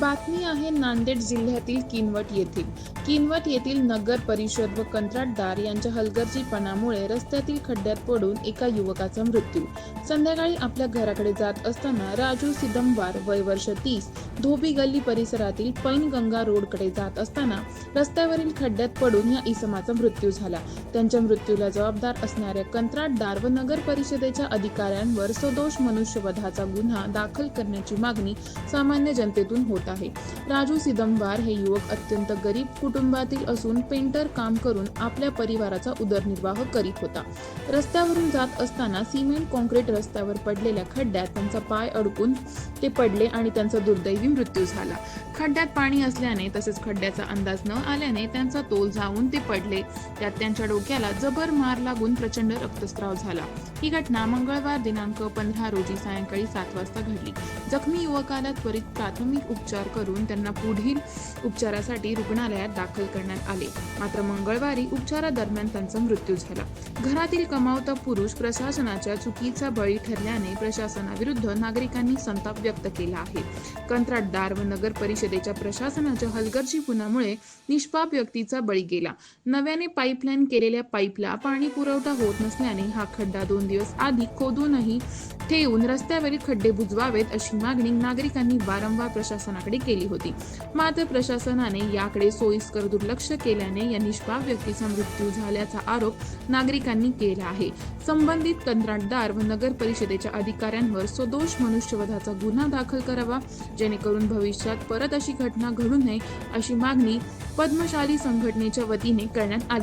बातमी आहे नांदेड जिल्ह्यातील किनवट येथील. किनवट येथील नगर परिषद व कंत्राटदार यांच्या हलगर्जीपणामुळे रस्त्यातील खड्ड्यात पडून एका युवकाचा मृत्यू. संध्याकाळी आपल्या घराकडे जात असताना राजू सिदंबार वय वर्ष तीस धोबी गल्ली परिसरातील पैनगंगा रोडकडे जात असताना रस्त्यावरील खड्ड्यात पडून या इसमाचा मृत्यू झाला. त्यांच्या मृत्यूला जबाबदार असणाऱ्या कंत्राटदार व नगर परिषदेच्या अधिकाऱ्यांवर सदोष मनुष्यवधाचा गुन्हा दाखल करण्याची मागणी सामान्य जनतेतून होत आहे. राजू सिदंबार हे युवक अत्यंत गरीब कुटुंबातील असून पेंटर काम करून आपल्या परिवाराचा उदरनिर्वाह करीत होता. रस्त्यावरून जात असताना सिमेंट कॉन्क्रीट रस्त्यावर पडलेल्या खड्ड्यात त्यांचा पाय अडकून ते पडले आणि त्यांचा दुर्दैवी मृत्यू झाला. खड्ड्यात पाणी असल्याने तसेच खड्ड्याचा अंदाज न आल्याने त्यांचा तोल जाऊन ते पडले. त्यात त्यांच्या डोक्याला जबर मार लागून प्रचंड रक्तस्राव झाला. ही घटना मंगळवार दिनांक पंधरा रोजी सायंकाळी सात वाजता घडली. जखमी युवकाला त्वरित प्राथमिक उपचार करून त्यांना पुढील उपचारासाठी रुग्णालयात दाखल करण्यात आले. मात्र मंगळवारी उपचारादरम्यान त्यांचा मृत्यू झाला. घरातील कमावता पुरुष प्रशासनाच्या चुकीचा बळी ठरल्याने प्रशासनाविरुद्ध नागरिकांनी संताप व्यक्त केला आहे. कंत्राट कंत्राटदार व नगर परिषदेच्या प्रशासनाच्या हलगर्जीपणामुळे निष्पाप व्यक्तीचा बळी गेला. नव्याने पाईपलाईन केलेल्या पाईपला पाणी पुरवठा होत नसल्याने हा खड्डा दोन दिवस आधी खोदूनही ठेवून रस्त्यावरील खड्डे बुजवावेत अशी मागणी नागरिकांनी वारंवार प्रशासनाकडे केली होती. मात्र प्रशासनाने याकडे सोयीस्कर दुर्लक्ष केल्याने या निष्पाप व्यक्तीचा मृत्यू झाल्याचा आरोप नागरिकांनी केला आहे. संबंधित कंत्राटदार व नगर परिषदेच्या अधिकाऱ्यांवर सदोष मनुष्यवधाचा गुन्हा दाखल करावा जेणेकरून भविष्यात परत अशी घटना घडू नये अशी मागणी पद्मशाली संघटनेच्या वतीने करण्यात आली.